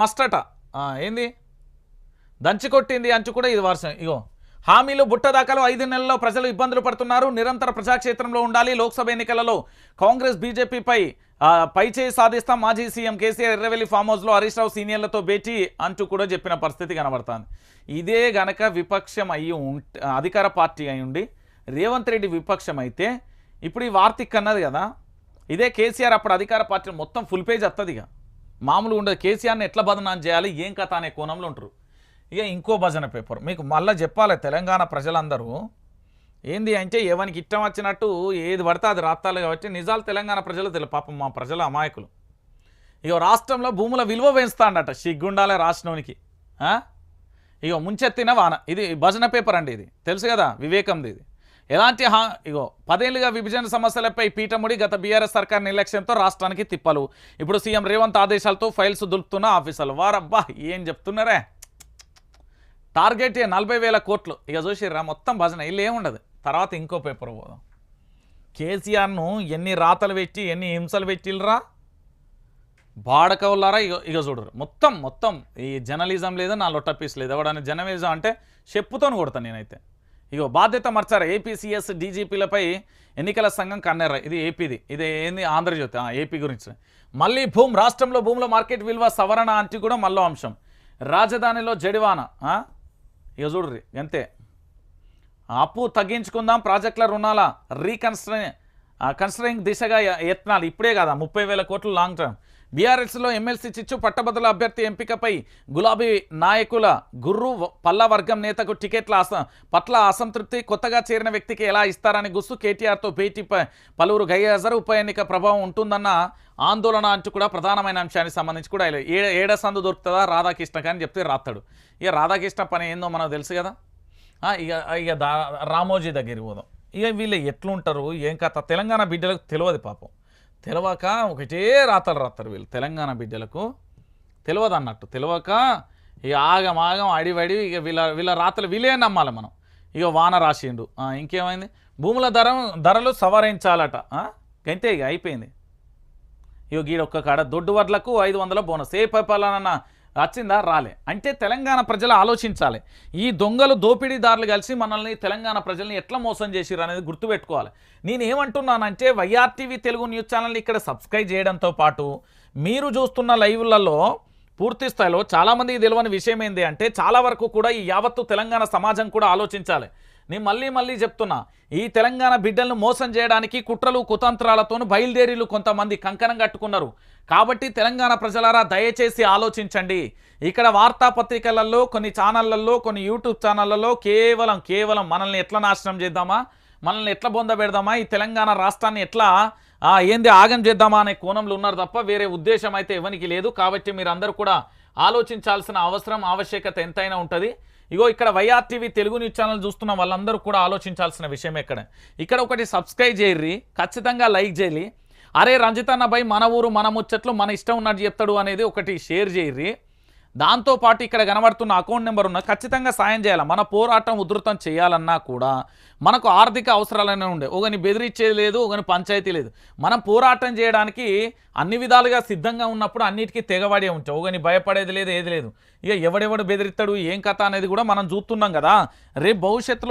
మస్టట ఏంది? దంచి కొట్టింది అంచు కూడా ఇది వర్షం ఇగో హామీలు బుట్ట దాఖలు ఐదు నెలల్లో ప్రజలు ఇబ్బందులు పడుతున్నారు. నిరంతర ప్రజాక్షేత్రంలో ఉండాలి. లోక్సభ ఎన్నికలలో కాంగ్రెస్ బీజేపీపై పై చేయి సాధిస్తాం. మాజీ సీఎం కేసీఆర్ ఎర్రవెల్లి ఫామ్ హౌస్లో హరీష్ రావు సీనియర్లతో భేటీ అంటూ కూడా చెప్పిన పరిస్థితి కనబడుతుంది. ఇదే గనక విపక్షం అయ్యి అధికార పార్టీ అయి ఉండి రేవంత్ రెడ్డి విపక్షం అయితే ఇప్పుడు ఈ వార్తిక్ అన్నది కదా. ఇదే కేసీఆర్ అప్పుడు అధికార పార్టీ మొత్తం ఫుల్ పేజ్ వస్తుంది ఇక మామూలుగా ఉండదు. కేసీఆర్ని ఎట్లా బదనాం చేయాలి? ఏం కథ అనే కోణంలో ఉంటారు. ఇక ఇంకో భజన పేపర్. మీకు మళ్ళీ చెప్పాలి తెలంగాణ ప్రజలందరూ. ఏంది అంటే ఎవరికి ఇష్టం వచ్చినట్టు ఏది పడితే అది రాత్తాలి కాబట్టి నిజాలు తెలంగాణ ప్రజలు తెలియదు. పాపం మా ప్రజల అమాయకులు. ఇక రాష్ట్రంలో భూముల విలువ పెంచుతాడట సిగ్గుండాలే రాష్ట్రానికి ఇక ఇగో ముంచెత్తిన వాన. ఇది భజన పేపర్ అండి ఇది. తెలుసు కదా? వివేకంది ఇది. ఎలాంటి హా ఇగో పదేళ్ళుగా విభజన సమస్యలపై పీఠముడి గత బీఆర్ఎస్ సర్కార్ నిర్లక్ష్యంతో రాష్ట్రానికి తిప్పలు. ఇప్పుడు సీఎం రేవంత్ ఆదేశాలతో ఫైల్స్ దులుపుతున్న ఆఫీసర్లు వారబ్బా ఏం చెప్తున్నారే? టార్గెట్ నలభై వేల కోట్లు. ఇక చూసిర్రా మొత్తం భజన. ఇల్లు ఏముండదు. తర్వాత ఇంకో పేపర్ పోదాం. కేసీఆర్ను ఎన్ని రాతలు పెట్టి ఎన్ని హింసలు పెట్టిల్రా? బాడకవులారా ఇక ఇక చూడరు మొత్తం మొత్తం ఈ జర్నలిజం లేదా నా లొట్టపీస్ లేదు. ఎవడన్నా జర్నలిజం అంటే చెప్పుతోని కొడతాను నేనైతే. ఇగో బాధ్యత మర్చారా ఏపీసీఎస్ డీజీపీలపై ఎన్నికల సంఘం కన్నెర్ర. ఇది ఏపీది ఇది ఏంది? ఆంధ్రజ్యోతి. ఆ, ఏపీ గురించి. మళ్ళీ భూమి రాష్ట్రంలో భూముల మార్కెట్ విలువ సవరణ అంటే కూడా మళ్ళో అంశం. రాజధానిలో జడివాన ఇక చూడ్రి అంతే అప్పు తగ్గించుకుందాం ప్రాజెక్టుల రుణాల రీకన్స్ట్రై కన్స్ట్రయింగ్ దిశగా యత్నాలు ఇప్పుడే కదా ముప్పై వేల కోట్లు లాంగ్ టర్మ్ బీఆర్ఎస్లో ఎమ్మెల్సీ చిచ్చు పట్టభద్రుల అభ్యర్థి ఎంపికపై గులాబీ నాయకుల గుర్రు పల్లవర్గం నేతకు టికెట్ల పట్ల అసంతృప్తి. కొత్తగా చేరిన వ్యక్తికి ఎలా ఇస్తారని గుస్సు కేటీఆర్తో భేటీపై పలువురు గైహాజరు ఉప ఎన్నిక ప్రభావం ఉంటుందన్న ఆందోళన అంటూ కూడా ప్రధానమైన అంశానికి సంబంధించి కూడా ఏడ ఏడ సందు దొరుకుతుందా? రాధాకృష్ణ అని చెప్తే రాస్తాడు ఇక రాధాకృష్ణ పని ఏందో మనకు తెలుసు కదా. ఇక ఇక దా రామోజీ దగ్గరికి పోదాం. ఇక వీళ్ళు ఎట్లుంటారు? ఏం కథ? తెలంగాణ బిడ్డలకు తెలియదు పాపం. తెలవక ఒకటే రాతలు రాస్తారు వీళ్ళు. తెలంగాణ బిడ్డలకు తెలియదు అన్నట్టు తెలియక ఇక ఆగం ఆగం అడివడి ఇక వీళ్ళ వీళ్ళ రాతలు వీళ్ళే నమ్మాలి మనం. ఇక వాన రాసిండు. ఇంకేమైంది? భూముల ధర ధరలు సవరించాలట. గంతే ఇక అయిపోయింది. ఇక గీడ ఒక్క కాడ. దొడ్డు వడ్లకు ఐదు వందల బోనస్. ఏ పరిపాలన వచ్చిందా రాలే. అంటే తెలంగాణ ప్రజలు ఆలోచించాలి. ఈ దొంగలు దోపిడీదారులు కలిసి మనల్ని తెలంగాణ ప్రజల్ని ఎట్లా మోసం చేసిరు అనేది గుర్తుపెట్టుకోవాలి. నేను ఏమంటున్నానంటే వైఆర్టీవీ తెలుగు న్యూస్ ఛానల్ని ఇక్కడ సబ్స్క్రైబ్ చేయడంతో పాటు మీరు చూస్తున్న లైవ్లలో పూర్తి స్థాయిలో చాలామందికి తెలియని విషయం ఏంటి అంటే చాలా వరకు కూడా ఈ యావత్తు తెలంగాణ సమాజం కూడా ఆలోచించాలి. నేను మళ్ళీ మళ్ళీ చెప్తున్నా ఈ తెలంగాణ బిడ్డలను మోసం చేయడానికి కుట్రలు కుతంత్రాలతోనూ బయలుదేరీలు కొంతమంది కంకణం కట్టుకున్నారు. కాబట్టి తెలంగాణ ప్రజలారా దయచేసి ఆలోచించండి. ఇక్కడ వార్తాపత్రికలలో కొన్ని ఛానళ్ళలో కొన్ని యూట్యూబ్ ఛానళ్ళలో కేవలం కేవలం మనల్ని ఎట్లా నాశనం చేద్దామా మనల్ని ఎట్లా బొంద పెడదామా ఈ తెలంగాణ రాష్ట్రాన్ని ఎట్లా ఏంది ఆగం చేద్దామా అనే కోణంలో ఉన్నారు తప్ప వేరే ఉద్దేశం అయితే ఎవరికి లేదు. కాబట్టి మీరందరూ కూడా ఆలోచించాల్సిన అవసరం ఆవశ్యకత ఎంతైనా ఉంటుంది. ఇగో ఇక్కడ వైఆర్టీవీ తెలుగు న్యూస్ ఛానల్ చూస్తున్న వాళ్ళందరూ కూడా ఆలోచించాల్సిన విషయం ఎక్కడ? ఇక్కడ ఒకటి సబ్స్క్రైబ్ చేయర్రి ఖచ్చితంగా లైక్ చేయాలి అరే రంజితన్న భయ్ మన ఊరు మన ముచ్చట్లు మన ఇష్టం ఉన్నట్టు చెప్తాడు అనేది ఒకటి షేర్ చేయర్రి. దాంతోపాటు ఇక్కడ కనబడుతున్న అకౌంట్ నెంబర్ ఉన్న ఖచ్చితంగా సాయం చేయాలి? మన పోరాటం ఉధృతం చేయాలన్నా కూడా మనకు ఆర్థిక అవసరాలనే ఉండే. ఒకని బెదిరించేది లేదు ఒకని పంచాయతీ లేదు. మనం పోరాటం చేయడానికి అన్ని విధాలుగా సిద్ధంగా ఉన్నప్పుడు అన్నిటికీ తెగబడే ఉంటాం. ఒకని భయపడేది లేదు ఏది లేదు. ఇక ఎవడెవడు బెదిరిస్తాడు ఏం కథ అనేది కూడా మనం చూస్తున్నాం కదా. రేపు భవిష్యత్తులో